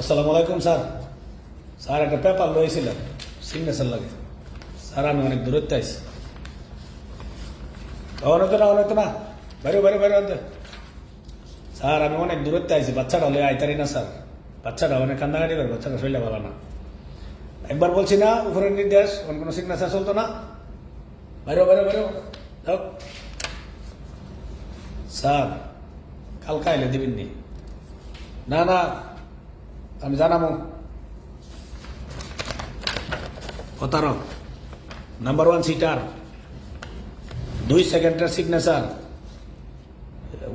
আসসালামু আলাইকুম, sir. Sir, একটা পেপার লয়েছিলাম সিগনেচার লাগে। স্যার, আমি অনেক দূরত্বে আইছি। অনেক না অনেক না। বাইরে বাইরে বাইরে আনতে স্যার, আমি অনেক দূরত্বে আইছি, বাচ্চাটা হলে আইতারি না, স্যার। বাচ্চাটা অনেক কান্দাকাটি করে, বাচ্চাটা শরীরে ভালো না। একবার বলছি না, উপরের নির্দেশ অন্য কোনো সিগনেচার চলতো না। বাইরে বাইরে বাইরে যাও। স্যার, কালকা এলে দিবেননি না না আমি জানাব। প্রতারক নাম্বার ওয়ান সিটার দুই সেকেন্ডের সিগনেচার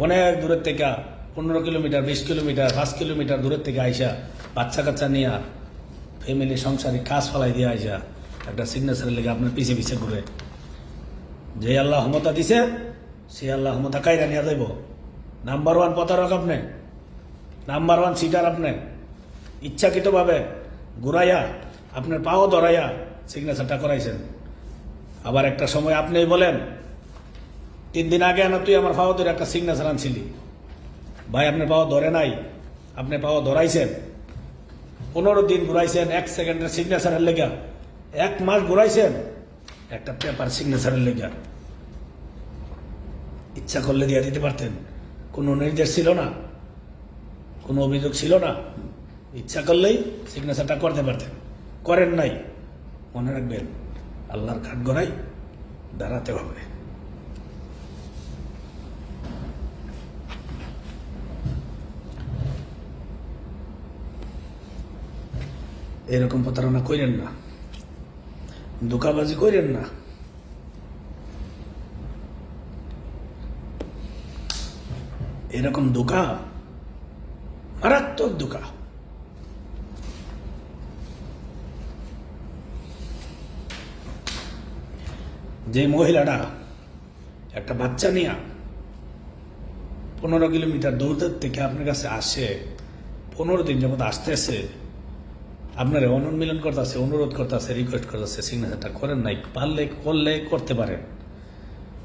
অনেক দূরের থেকে, পনেরো কিলোমিটার, বিশ কিলোমিটার, পাঁচ কিলোমিটার দূরের থেকে আইসা, বাচ্চা কাচ্চা নিয়ে ফ্যামিলি সংসারে কাজ ফলাই দিয়ে আইসা, একটা সিগনেচারের লেগে আপনার পিছে পিছে ঘুরে। যে আল্লাহ ক্ষমতা দিছে, সে আল্লাহ ক্ষমতা কাইরা নিয়ে যাইব। নাম্বার ওয়ান প্রতারক আপনি নাম্বার ওয়ান সিটার আপনি। ইচ্ছাকৃতভাবে ঘুরাইয়া আপনার পাও ধরাইয়া সিগনেচারটা করাইছেন। আবার একটা সময় আপনিই বলেন, তিন দিন আগে না তুই আমার পাও ধরে একটা সিগনেচার আনছিলি। ভাই, আপনার পাও ধরে নাই, আপনি পাও ধরাইছেন। পনেরো দিন ঘুরাইছেন, এক সেকেন্ডের সিগনেচারের লেগা। এক মাস ঘুরাইছেন, একটা পেপার সিগনেচারের লেগা। ইচ্ছা করলে দিয়ে দিতে পারতেন। কোনো নির্দেশ ছিল না, কোনো অভিযোগ ছিল না। ইচ্ছা করলেই সিগনেচারটা করতে পারতেন। করেন নাই, মনে রাখবেন, আল্লাহর কাঠ গড়াই দাঁড়াতে হবে। এরকম প্রতারণা করেন না। দোকাবাজি করেন না। এরকম দোকা মারাত্মক দোকা যে মহিলাটা একটা বাচ্চা নিয়ে পনেরো কিলোমিটার দূর থেকে আপনার কাছে আসে, পনেরো দিন যাবত আসতেছে, আপনার অনুন্মিলন করতেছে, অনুরোধ করতেছে রিকোয়েস্ট করতেছে সিগনেচারটা করেন নাই, পারলে করলে করতে পারেন।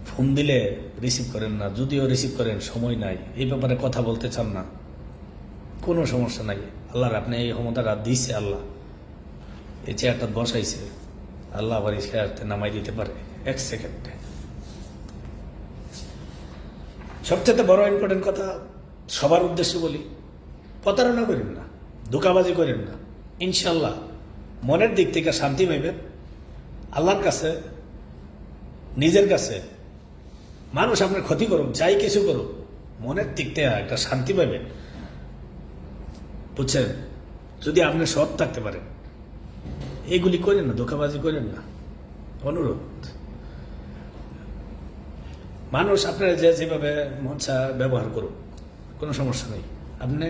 ফোন দিলে রিসিভ করেন না, যদিও রিসিভ করেন, সময় নাই, এই ব্যাপারে কথা বলতে চান না। কোনো সমস্যা নাই আল্লাহর আপনি এই ক্ষমতাটা দিছে আল্লাহ। এই চেয়ারটা বসাইছে, আল্লাহ আবার এই চেয়ারটা নামাই দিতে পারে। এক সেকেন্ডে। সবচেয়ে বড় ইম্পর্টেন্ট কথা, সবার উদ্দেশ্যে বলি, প্রতারণা করেন না, ধোকাবাজি করেন না। ইনশাল্লাহ মনের দিক থেকে শান্তি পাইবেন। আল্লাহর কাছে, নিজের কাছে, মানুষ আপনার ক্ষতি করুক, যাই কিছু করুক, মনের দিক থেকে একটা শান্তি পাবেন বুঝছেন? যদি আপনি সৎ থাকতে পারেন, এগুলি করেন না, ধোকাবাজি করেন না। অনুরোধ। মানুষ আপনার যে যেভাবে মনসা ব্যবহার করুক, কোনো সমস্যা নেই। আপনি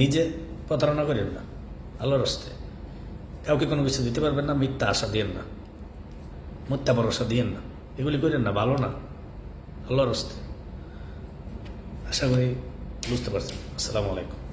নিজে প্রতারণা করেন না, আল্লাহর রস্তে কাউকে কোনো কিছু দিতে পারবেন না, মিথ্যা আশা দিয়েন না, মিথ্যা ভরসা দিয়েন না। এগুলি করেন না, ভালো না, আল্লাহর রস্তে আশা করি বুঝতে পারছেন। আসসালামু আলাইকুম।